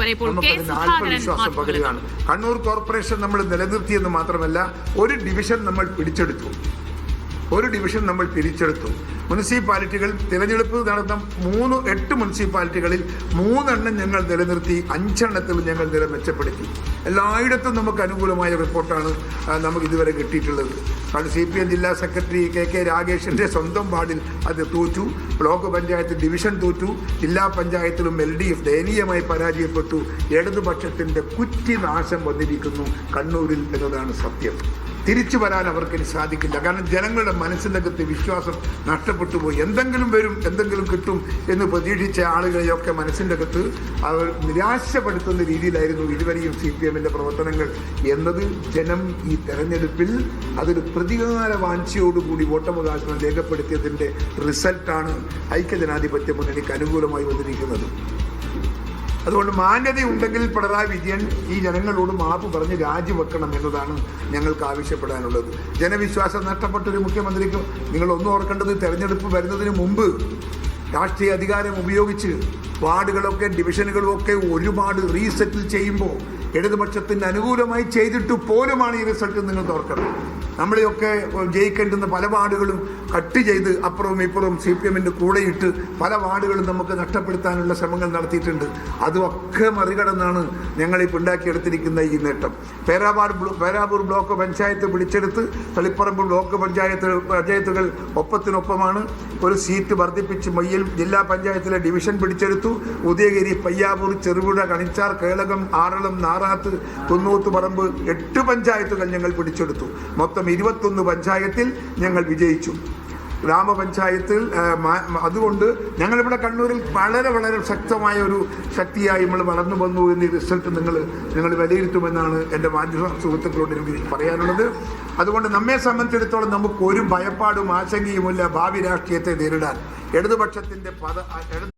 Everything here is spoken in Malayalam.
വരെ ഇപ്പോൾ ആത്മവിശ്വാസം പകരുകയാണ്. കണ്ണൂർ കോർപ്പറേഷൻ നമ്മൾ നിലനിർത്തിയെന്ന് മാത്രമല്ല ഒരു ഡിവിഷൻ നമ്മൾ പിടിച്ചെടുത്തു. ഒരു ഡിവിഷൻ നമ്മൾ പിരിച്ചെടുത്തു. മുനിസിപ്പാലിറ്റികൾ തിരഞ്ഞെടുപ്പ് നടന്ന മൂന്ന് എട്ട് മുനിസിപ്പാലിറ്റികളിൽ മൂന്നെണ്ണം ഞങ്ങൾ നിലനിർത്തി അഞ്ചെണ്ണത്തിൽ ഞങ്ങൾ നില മെച്ചപ്പെടുത്തി. എല്ലായിടത്തും നമുക്ക് അനുകൂലമായ റിപ്പോർട്ടാണ് നമുക്ക് ഇതുവരെ കിട്ടിയിട്ടുള്ളത്. കാരണം സി പി എം ജില്ലാ സെക്രട്ടറി കെ കെ രാഗേഷിന്റെ സ്വന്തം വാർഡിൽ അത് തോറ്റു ബ്ലോക്ക് പഞ്ചായത്ത് ഡിവിഷൻ തോറ്റു ജില്ലാ പഞ്ചായത്തിലും എൽ ഡി എഫ് ദയനീയമായി പരാജയപ്പെട്ടു ഇടതുപക്ഷത്തിന്റെ കുറ്റിനാശം വന്നിരിക്കുന്നു കണ്ണൂരിൽ എന്നതാണ് സത്യം. തിരിച്ചു വരാൻ അവർക്കിനി സാധിക്കില്ല. കാരണം ജനങ്ങളുടെ മനസ്സിനകത്ത് വിശ്വാസം നഷ്ടപ്പെട്ടു പോയി എന്തെങ്കിലും വരും എന്തെങ്കിലും കിട്ടും എന്ന് പ്രതീക്ഷിച്ച ആളുകളെയൊക്കെ മനസ്സിന്റെ അകത്ത് അവർ നിരാശപ്പെടുത്തുന്ന രീതിയിലായിരുന്നു ഇതുവരെയും സി പി എമ്മിന്റെ പ്രവർത്തനങ്ങൾ എന്നത്. ജനം ഈ തെരഞ്ഞെടുപ്പിൽ അതൊരു പ്രതികാര വാഞ്ചയോടുകൂടി വോട്ടവകാശം രേഖപ്പെടുത്തിയതിന്റെ റിസൾട്ടാണ് ഐക്യജനാധിപത്യ മുന്നണിക്ക് അനുകൂലമായി വന്നിരിക്കുന്നത്. അതുകൊണ്ട് മാന്യതയുണ്ടെങ്കിൽ പിണറായി വിജയൻ ഈ ജനങ്ങളോട് മാപ്പ് പറഞ്ഞ് രാജിവെക്കണം എന്നതാണ് ഞങ്ങൾക്ക് ആവശ്യപ്പെടാനുള്ളത്. ജനവിശ്വാസം നഷ്ടപ്പെട്ട ഒരു മുഖ്യമന്ത്രിക്ക് നിങ്ങൾ ഒന്നും ഓർക്കേണ്ടത് തെരഞ്ഞെടുപ്പ് വരുന്നതിന് മുമ്പ് രാഷ്ട്രീയ അധികാരം ഉപയോഗിച്ച് വാർഡുകളൊക്കെ ഡിവിഷനുകളും ഒക്കെ ഒരുപാട് റീസെറ്റിൽ ചെയ്യുമ്പോൾ ഇടതുപക്ഷത്തിന് അനുകൂലമായി ചെയ്തിട്ട് പോലുമാണ് ഈ റിസൾട്ട് നിങ്ങൾ ഓർക്കണം നമ്മളെയൊക്കെ ജയിക്കേണ്ടുന്ന പല വാർഡുകളും കട്ട് ചെയ്ത് അപ്പുറവും ഇപ്പുറവും സി പി എമ്മിന്റെ കൂടെയിട്ട് പല വാർഡുകളും നമുക്ക് നഷ്ടപ്പെടുത്താനുള്ള ശ്രമങ്ങൾ നടത്തിയിട്ടുണ്ട്. അതുമൊക്കെ മറികടന്നാണ് ഞങ്ങളിപ്പോൾ ഉണ്ടാക്കിയെടുത്തിരിക്കുന്ന ഈ നേട്ടം. ബ്ലോ- പേരാവൂർ ബ്ലോക്ക് പഞ്ചായത്ത് പിടിച്ചെടുത്ത് തളിപ്പറമ്പ് ബ്ലോക്ക് പഞ്ചായത്ത് പഞ്ചായത്തുകൾ ഒപ്പത്തിനൊപ്പമാണ് ഒരു സീറ്റ് വർദ്ധിപ്പിച്ച് മയ്യിൽ ജില്ലാ പഞ്ചായത്തിലെ ഡിവിഷൻ പിടിച്ചെടുത്തു. ഉദയഗിരി പയ്യാവൂർ ചെറുപുഴ കണിച്ചാർ കേളകം ആറളം നാറാത്ത് കുന്നൂത്ത് പറമ്പ് എട്ട് പഞ്ചായത്തുകൾ ഞങ്ങൾ പിടിച്ചെടുത്തു. മൊത്തം ഇരുപത്തൊന്ന് പഞ്ചായത്തിൽ ഞങ്ങൾ വിജയിച്ചു. ഗ്രാമപഞ്ചായത്തിൽ അതുകൊണ്ട് ഞങ്ങളിവിടെ കണ്ണൂരിൽ വളരെ വളരെ ശക്തമായ ഒരു ശക്തിയായി നമ്മൾ വളർന്നു വന്നു എന്ന റിസൾട്ട് നിങ്ങൾ നിങ്ങൾ വിലയിരുത്തുമെന്നാണ് എന്റെ മാധ്യമ സുഹൃത്തുക്കളോട് എനിക്ക് പറയാനുള്ളത്. അതുകൊണ്ട് നമ്മെ സംബന്ധിച്ചിടത്തോളം നമുക്ക് ഒരു ഭയപ്പാടും ആശങ്കയുമില്ല. ഭാവി രാഷ്ട്രീയത്തെ നേരിടാൻ. ഇടതുപക്ഷത്തിന്റെ പദ ഇടത്